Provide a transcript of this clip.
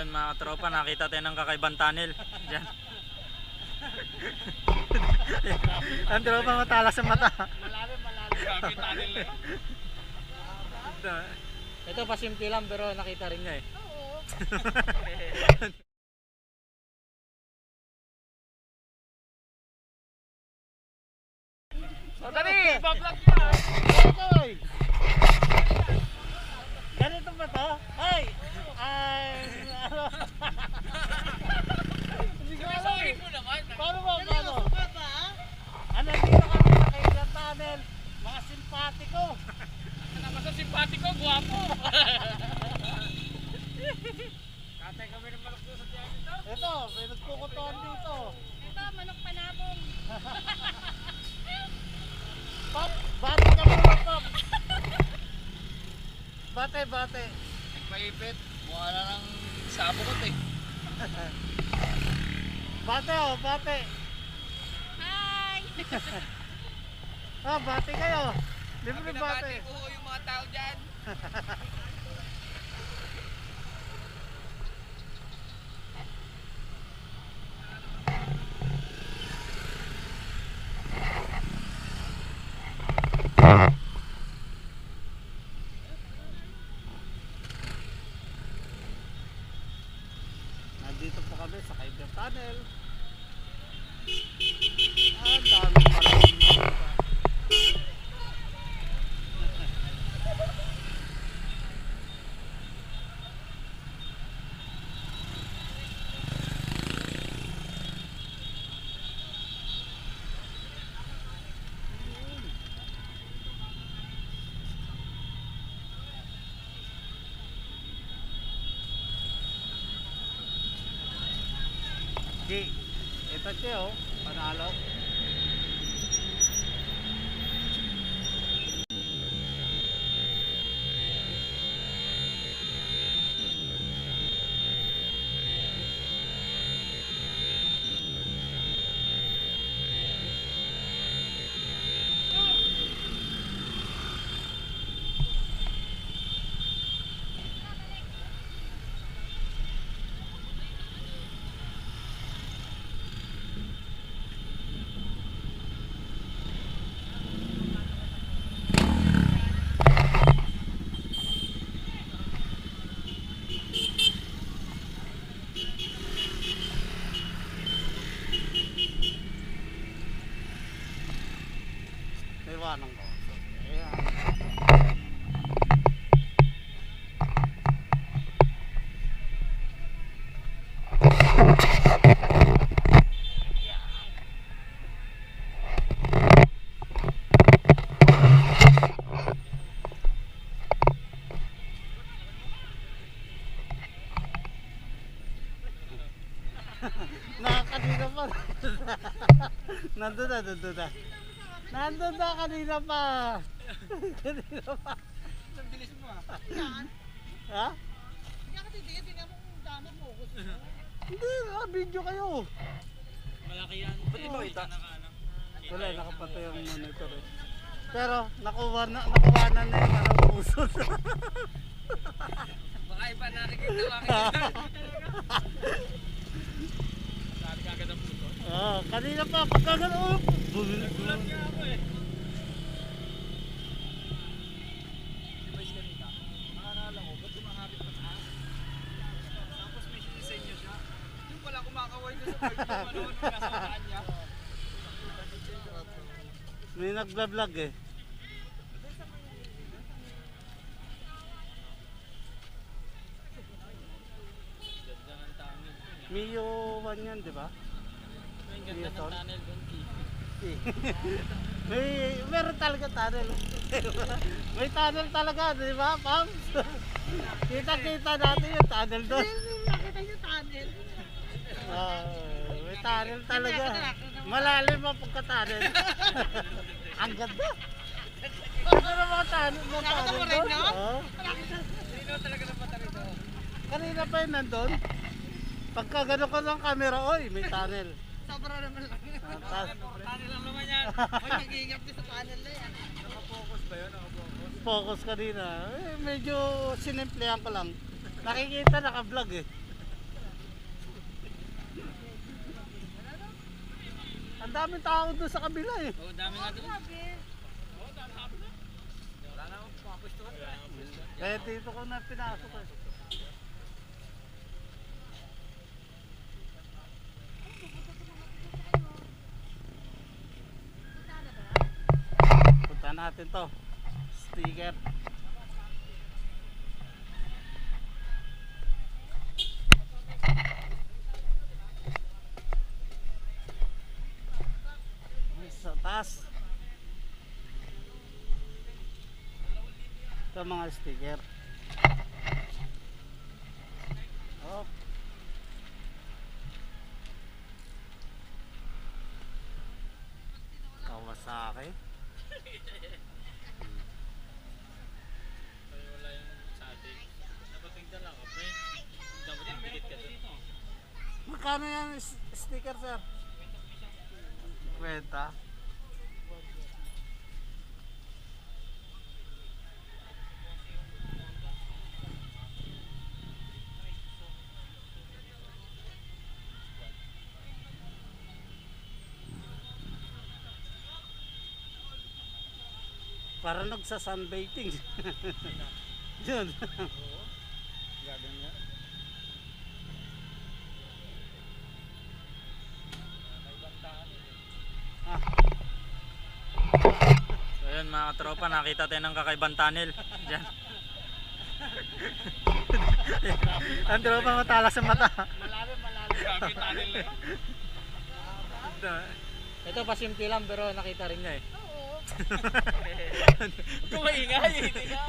Ayun mga tropa, nakita tayo ng kakaibang tunnel. Diyan. Ang tropa matala sa mata. Malalim, malalim. Grabe tunnel na yun. Ito pasimple lang pero nakita rin niya eh. Oo. O dali, bablog niya. Hoy! Ganito ba to? Ay! Ay! Ano? Hindi ko alam eh. mo naman. Paano ba? Paano? Ano dito kami sa Kailan Tunnel? Mga simpatiko. Basta simpatiko, guwapo. Katay kami ng malak doon sa tiyan nito. Ito, may nagkukutuan dito. Ito, manok panabong. Pop, bate ka muna, Pop. Bate. Nagpaipit. Mukha na ng sabukot eh. Bate oh, bate. Hi! Ah, bate kayo. Libre bate. ko yung mga tao dyan. Nandito po kami sa Kaibigan Tunnel. Ang dami pala Okay. Ito siya oh. Panalo. Naiwanan ko. Ayan. Nakakanina pa. nandun na, nandun na. Nandun na kanina pa. kanina pa. Ang bilis mo ah. Ha? Hindi ka titigil, hindi mo kung dama focus. Hindi, ah, video kayo. Malaki yan. Ba't di mo kita? ano? Wala, nakapatay ang monitor eh. Pero, nakuha na, nakuha na na yung parang puso. Baka iba nakikita lang. Sabi ka agad ang puto. Ah, kanina pa, pagka gano'n. Nagulat nga ako eh. May nagla-vlog eh. Mio 1 yan, di ba? Ang ganda ng tunnel doon. May, meron talaga tunnel. may tunnel talaga, di ba, Pam? Kita-kita natin yung tunnel doon. Nakita yung tunnel. Ah, may tunnel talaga. Malalim ang pagka-tunnel. ang ganda. Ano na mga tunnel Nakita mo tunnel rin, doon? Oo. Sino talaga ng mata rito? Kanina pa yun nandun. Pagka gano'n ko ng camera, oy, may tunnel. Sobra naman lang. Tani lang naman yan. Huwag mag-iingat sa panel na yan. Nakafocus ba yun? Nakafocus? Focus kanina. Ah. Eh, medyo sinimplehan ko lang. Nakikita naka-vlog eh. Ang daming tao doon sa kabila eh. Oo, dami nga doon. Oo, dami nga doon. Wala na oh. akong pumapustuhan. Kaya eh, dito ko na pinasok eh. Natin to. Sticker. Sa taas. Ito mga sticker. Oh. Pero wala yung sa atin. Lang, pre. Dapat yung pikit ka yan sticker sir? Kwenta. Para nagsa-sunbathing. Yun. Garden nga. ah, So yun mga katropa, nakita tayo ng kakaibang tunnel. Diyan. ang tropa matala sa mata. Malalim, malalim. Grabe tunnel na yun. Ito pasimple lang pero nakita rin niya eh. Oo. Kung maingay, hindi nga.